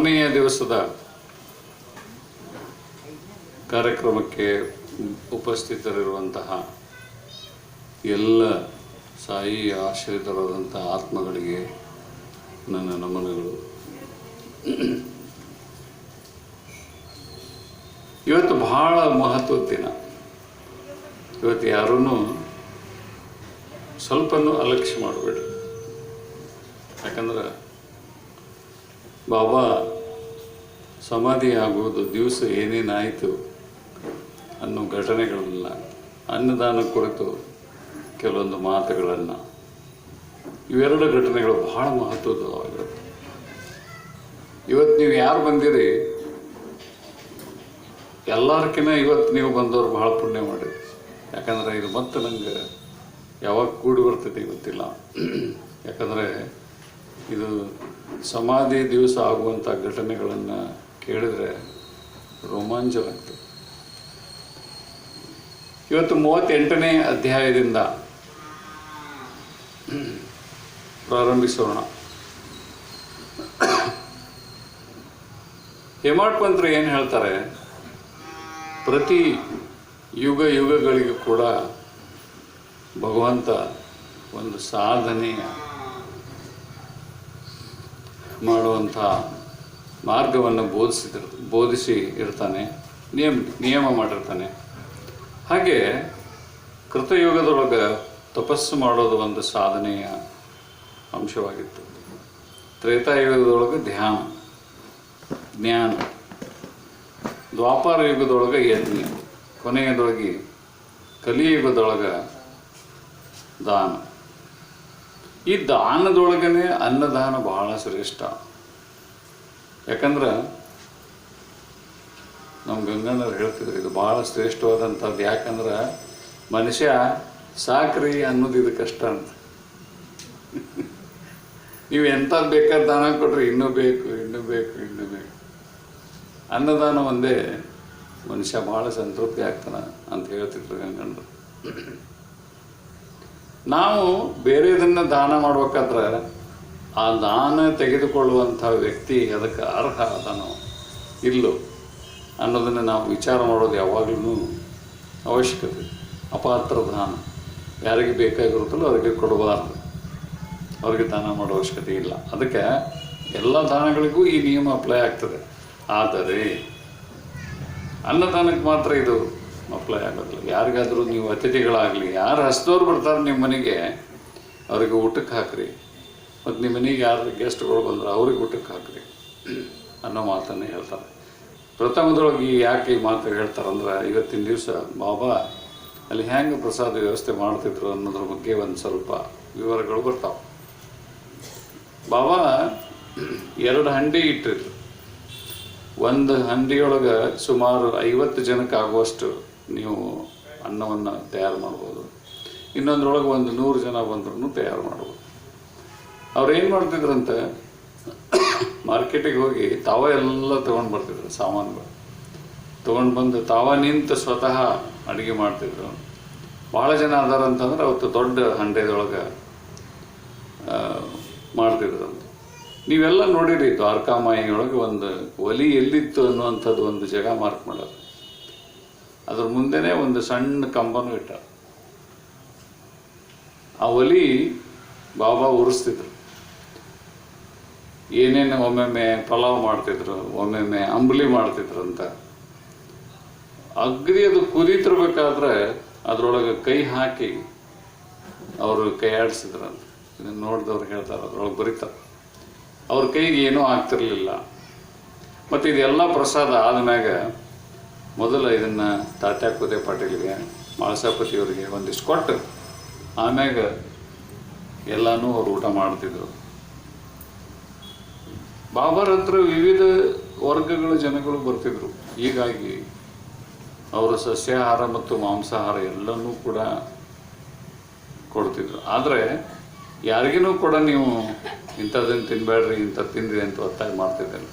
ಮೂರನೆಯ ದಿವಸದ ಕಾರ್ಯಕ್ರಮಕ್ಕೆ ಉಪಸ್ಥಿತರಿರುವಂತಹ ಎಲ್ಲ ಸಾಯಿ ಆಶ್ರಿತರಾದಂಥ ಆತ್ಮಗಳಿಗೆ ನನ್ನ ನಮನಗಳು. ಇವತ್ತು ಬಹಳ ಮಹತ್ವದ ದಿನ. ಇವತ್ತು ಯಾರೂ ಸ್ವಲ್ಪನೂ ಅಲಕ್ಷ್ಯ ಮಾಡಬೇಡಿ. ಯಾಕಂದ್ರೆ ಬಾಬಾ ಸಮಾಧಿ ಆಗುವುದು ದಿವಸ ಏನೇನಾಯಿತು ಅನ್ನೋ ಘಟನೆಗಳನ್ನ ಅನ್ನದಾನ ಕುರಿತು ಕೆಲವೊಂದು ಮಾತುಗಳನ್ನು. ಇವೆರಡು ಘಟನೆಗಳು ಬಹಳ ಮಹತ್ವದವಾಗಿರುತ್ತೆ ಇವತ್ತು ನೀವು ಯಾರು ಬಂದಿರಿ? ಎಲ್ಲರ್ಕಿನ್ನ ಇವತ್ತು ನೀವು ಬಂದವರು ಬಹಳ ಪುಣ್ಯ ಮಾಡಿರಿ. ಯಾಕಂದ್ರೆ ಇದು ಮತ್ತೆ ನನಗೆ ಯಾವಾಗ ಕೂಡಿ ಬರ್ತೈತಿ ಗೊತ್ತಿಲ್ಲ. ಯಾಕಂದರೆ ಇದು ಸಮಾಧಿ ದಿವಸ ಆಗುವಂಥ ಘಟನೆಗಳನ್ನು ಕೇಳಿದರೆ ರೋಮಾಂಚವಾಗ್ತದೆ ಇವತ್ತು ಮೂವತ್ತೆಂಟನೇ ಅಧ್ಯಾಯದಿಂದ ಪ್ರಾರಂಭಿಸೋಣ. ಹೇಮಾಡ್ ಪಂತ್ರ ಏನು ಹೇಳ್ತಾರೆ? ಪ್ರತಿ ಯುಗ ಯುಗಗಳಿಗೂ ಕೂಡ ಭಗವಂತ ಒಂದು ಸಾಧನೆಯ ಮಾಡುವಂಥ ಮಾರ್ಗವನ್ನು ಬೋಧಿಸಿದ ಬೋಧಿಸಿ ಇರ್ತಾನೆ, ನಿಯಮ ನಿಯಮ ಮಾಡಿರ್ತಾನೆ. ಹಾಗೆ ಕೃತಯುಗದೊಳಗೆ ತಪಸ್ಸು ಮಾಡೋದು ಒಂದು ಸಾಧನೆಯ ಅಂಶವಾಗಿತ್ತು. ತ್ರೇತಾಯುಗದೊಳಗೆ ಧ್ಯಾನ, ಜ್ಞಾನ, ದ್ವಾಪಾರ ಯುಗದೊಳಗೆ ಯಜ್ಞ, ಕೊನೆಯದೊಳಗೆ ಕಲಿಯುಗದೊಳಗೆ ದಾನ. ಈ ದಾನದೊಳಗನೆ ಅನ್ನದಾನ ಬಹಳ ಶ್ರೇಷ್ಠ. ಯಾಕಂದ್ರೆ ನಮ್ಮ ಗಂಗಣ್ಣರು ಹೇಳ್ತಿದ್ರು, ಇದು ಭಾಳ ಶ್ರೇಷ್ಠವಾದಂಥದ್ದು ಯಾಕಂದ್ರೆ ಮನುಷ್ಯ ಸಾಕ್ರಿ ಅನ್ನೋದು ಇದು ಕಷ್ಟ ಅಂತ. ನೀವು ಎಂಥದ್ದು ಬೇಕಾದ ದಾನ ಕೊಟ್ರಿ ಇನ್ನೂ ಬೇಕು ಇನ್ನೂ ಬೇಕು ಇನ್ನೂ ಬೇಕು. ಅನ್ನದಾನ ಒಂದೇ ಮನುಷ್ಯ ಭಾಳ ಸಂತೃಪ್ತಿ ಆಗ್ತಾನೆ ಅಂತ ಹೇಳ್ತಿದ್ರು ಗಂಗಣ್ಣರು. ನಾವು ಬೇರೆದನ್ನ ದಾನ ಮಾಡ್ಬೇಕಾದ್ರೆ ಆ ದಾನ ತೆಗೆದುಕೊಳ್ಳುವಂಥ ವ್ಯಕ್ತಿ ಅದಕ್ಕೆ ಅರ್ಹ ಅದನೋ ಇಲ್ಲೋ ಅನ್ನೋದನ್ನು ನಾವು ವಿಚಾರ ಮಾಡೋದು ಯಾವಾಗಲೂ ಅವಶ್ಯಕತೆ. ಅಪಾತ್ರ ದಾನ. ಯಾರಿಗೆ ಬೇಕಾಗಿರುತ್ತಲ್ಲೋ ಅವರಿಗೆ ಕೊಡಬಾರ್ದು. ಅವರಿಗೆ ದಾನ ಮಾಡೋ ಅವಶ್ಯಕತೆ ಇಲ್ಲ. ಅದಕ್ಕೆ ಎಲ್ಲ ದಾನಗಳಿಗೂ ಈ ನಿಯಮ ಅಪ್ಲೈ ಆಗ್ತದೆ. ಆದರೆ ಅನ್ನದಾನಕ್ಕೆ ಮಾತ್ರ ಇದು ಅಪ್ಲೈ ಆಗೋದಿಲ್ಲ. ಯಾರಿಗಾದರೂ ನೀವು ಅತಿಥಿಗಳಾಗಲಿ, ಯಾರು ಹಸ್ತೋರು ಬರ್ತಾರೆ ನಿಮ್ಮ ಮನೆಗೆ, ಅವರಿಗೆ ಊಟಕ್ಕೆ ಹಾಕ್ರಿ. ಮತ್ತು ನಿಮ್ಮ ಮನೆಗೆ ಯಾರು ಗೆಸ್ಟ್ಗಳು ಬಂದ್ರೆ ಅವ್ರಿಗೆ ಊಟಕ್ಕೆ ಹಾಕ್ರಿ. ಅನ್ನೋ ಮಾತನ್ನು ಹೇಳ್ತಾರೆ. ಪ್ರಥಮದೊಳಗೆ ಈ ಯಾಕೆ ಈ ಮಾತು ಹೇಳ್ತಾರಂದ್ರೆ ಇವತ್ತಿನ ದಿವಸ ಬಾಬಾ ಅಲ್ಲಿ ಹೆಂಗೆ ಪ್ರಸಾದ ವ್ಯವಸ್ಥೆ ಮಾಡ್ತಿದ್ರು ಅನ್ನೋದ್ರ ಬಗ್ಗೆ ಒಂದು ಸ್ವಲ್ಪ ವಿವರಗಳು ಬರ್ತಾವೆ. ಬಾಬಾ ಎರಡು ಹಂಡಿ ಇಟ್ಟಿದ್ರು. ಒಂದು ಹಂಡಿಯೊಳಗೆ ಸುಮಾರು ಐವತ್ತು ಜನಕ್ಕೆ ಆಗುವಷ್ಟು ನೀವು ಅನ್ನವನ್ನು ತಯಾರು ಮಾಡ್ಬೋದು. ಇನ್ನೊಂದ್ರೊಳಗೆ ಒಂದು ನೂರು ಜನ ಬಂದ್ರೂ ತಯಾರು ಮಾಡ್ಬೋದು. ಅವ್ರು ಏನು ಮಾಡ್ತಿದ್ರಂತೆ? ಮಾರ್ಕೆಟಿಗೆ ಹೋಗಿ ತಾವ ಎಲ್ಲ ತೊಗೊಂಡು ಬರ್ತಿದ್ರು, ಸಾಮಾನುಗಳು. ತೊಗೊಂಡು ಬಂದು ತಾವ ನಿಂತು ಸ್ವತಃ ಅಡುಗೆ ಮಾಡ್ತಿದ್ರು. ಭಾಳ ಜನ ಅದಾರ ಅಂತಂದ್ರೆ ಅವತ್ತು ದೊಡ್ಡ ಹಂಡೆದೊಳಗೆ ಮಾಡ್ತಿದ್ರು. ಅಂತ ನೀವೆಲ್ಲ ನೋಡಿರಿ, ದ್ವಾರಕಾಮಾಯಿಯೊಳಗೆ ಒಂದು ಒಲಿ ಎಲ್ಲಿತ್ತು ಅನ್ನುವಂಥದ್ದು ಒಂದು ಜಾಗ ಮಾರ್ಕ್ ಮಾಡೋದು ಅದ್ರ ಮುಂದೆನೇ ಒಂದು ಸಣ್ಣ ಕಂಬನೂ ಇಟ್ಟ ಆ ಒಲಿ ಬಾಬಾ ಉರಿಸ್ತಿದ್ರು. ಏನೇನು ಒಮ್ಮೊಮ್ಮೆ ಪಲಾವ್ ಮಾಡ್ತಿದ್ರು, ಒಮ್ಮೊಮ್ಮೆ ಅಂಬಲಿ ಮಾಡ್ತಿದ್ರು ಅಂತ. ಅಗ್ರಿ ಅದು ಕುದೀತಿರ್ಬೇಕಾದ್ರೆ ಅದ್ರೊಳಗೆ ಕೈ ಹಾಕಿ ಅವರು ಕೈ ಆಡಿಸಿದ್ರಂತ ಇದನ್ನು ನೋಡಿದವ್ರು ಹೇಳ್ತಾರೆ, ಅದ್ರೊಳಗೆ ಬರೀತಾರೆ. ಅವ್ರ ಕೈಗೆ ಏನೂ ಆಗ್ತಿರ್ಲಿಲ್ಲ. ಮತ್ತು ಇದೆಲ್ಲ ಪ್ರಸಾದ ಆದಮ್ಯಾಗ ಮೊದಲು ಇದನ್ನು ತಾತ್ಯಾಕುದೆ ಪಾಟೀಲ್ಗೆ ಮಾಳಸಾಪತಿಯವರಿಗೆ ಒಂದಿಷ್ಟು ಕೊಟ್ಟು ಆಮ್ಯಾಗ ಎಲ್ಲನೂ ಅವ್ರು ಊಟ ಮಾಡ್ತಿದ್ರು. ಬಾಬರ್ ಹತ್ರ ವಿವಿಧ ವರ್ಗಗಳ ಜನಗಳು ಬರ್ತಿದ್ರು. ಹೀಗಾಗಿ ಅವರು ಸಸ್ಯಾಹಾರ ಮತ್ತು ಮಾಂಸಾಹಾರ ಎಲ್ಲನೂ ಕೂಡ ಕೊಡ್ತಿದ್ರು. ಆದರೆ ಯಾರಿಗೂ ಕೂಡ ನೀವು ಇಂಥದ್ದನ್ನು ತಿನ್ಬೇಡ್ರಿ ಇಂಥದ್ದು ತಿನ್ರಿ ಅಂತ ಒತ್ತಾಯ ಮಾಡ್ತಿದ್ದಿಲ್ಲ.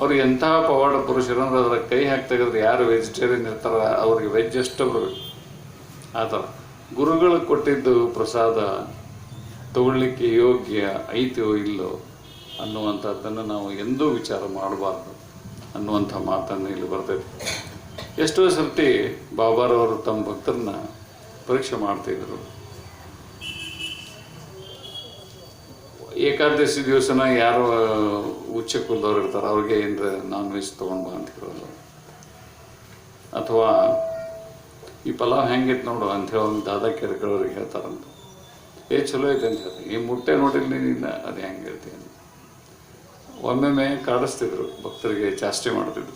ಅವ್ರು ಎಂತಹ ಪವಾಡ ಪುರುಷರು ಅಂದ್ರೆ ಅದರ ಕೈ ಹಾಕಿ ತೆಗೆದ್ರೆ ಯಾರು ವೆಜಿಟೇರಿಯನ್ ಇರ್ತಾರ ಅವ್ರಿಗೆ ವೆಜ್ ಎಷ್ಟು ಬರಬೇಕು ಆ ಥರ. ಗುರುಗಳು ಕೊಟ್ಟಿದ್ದು ಪ್ರಸಾದ ತಗೊಳ್ಳಿಕ್ಕೆ ಯೋಗ್ಯ ಐತೋ ಇಲ್ಲೋ ಅನ್ನುವಂಥದ್ದನ್ನು ನಾವು ಎಂದೂ ವಿಚಾರ ಮಾಡಬಾರ್ದು ಅನ್ನುವಂಥ ಮಾತನ್ನು ಇಲ್ಲಿ ಬರ್ತೈತೆ. ಎಷ್ಟೋ ಸರ್ತಿ ಬಾಬಾರವರು ತಮ್ಮ ಭಕ್ತರನ್ನ ಪರೀಕ್ಷೆ ಮಾಡ್ತಿದ್ರು. ಏಕಾದಶಿ ದಿವಸನ ಯಾರು ಉಚ್ಚ ಕುಲದವ್ರು ಇರ್ತಾರೆ, ಅವ್ರಿಗೆ ಏನಾರ ನಾನ್ ವೆಜ್ ತೊಗೊಂಡು ಅಂತ ಹೇಳೋದು ಅಥವಾ ಈ ಪಲಾವ್ ಹೆಂಗಿತ್ತು ನೋಡು ಅಂತ ಹೇಳೋ ದಾದಾ ಕೇಳ್ಕೊಳ್ಳೋರಿಗೆ ಹೇಳ್ತಾರಂತ. ಏ, ಚಲೋ ಐತೆ ಅಂತ ಹೇಳ್ತಾರೆ. ಈ ಮುಟ್ಟೆ ನೋಡಿಲ್ಲ ನೀನು, ಅದು ಹೆಂಗೆ ಹೇಳ್ತೀನಿ ಒಮ್ಮೊಮ್ಮೆ ಕಾಡಿಸ್ತಿದ್ರು ಭಕ್ತರಿಗೆ ಚಾಷ್ಟೆ ಮಾಡ್ತಿದ್ರು.